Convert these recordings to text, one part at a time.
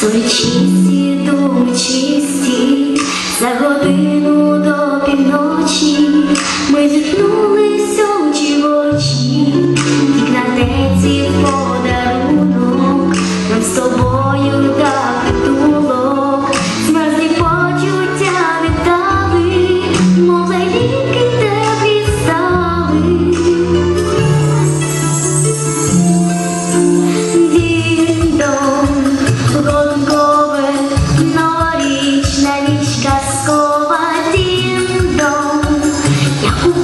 Свої чисті душі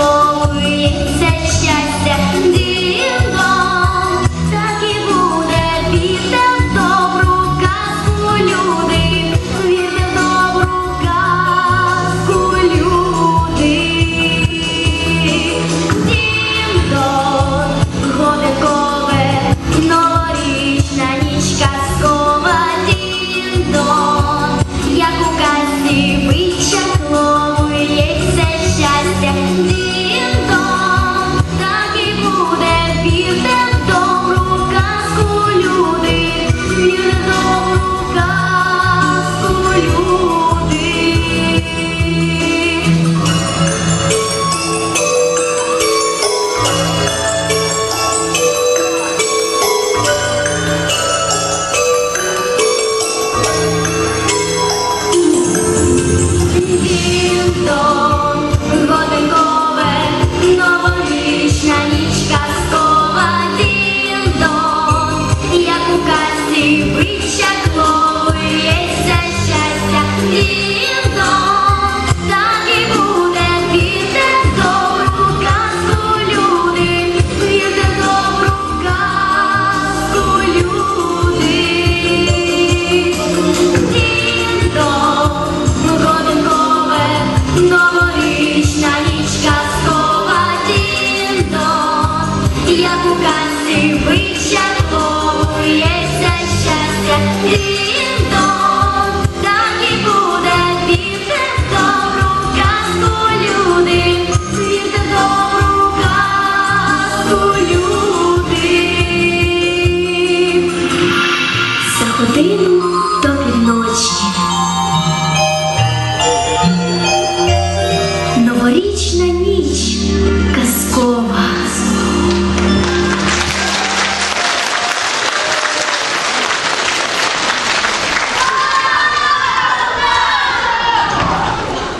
Виховується щастя. Кришна річка схова дивно, як у казці вичаткує. вічна ніч.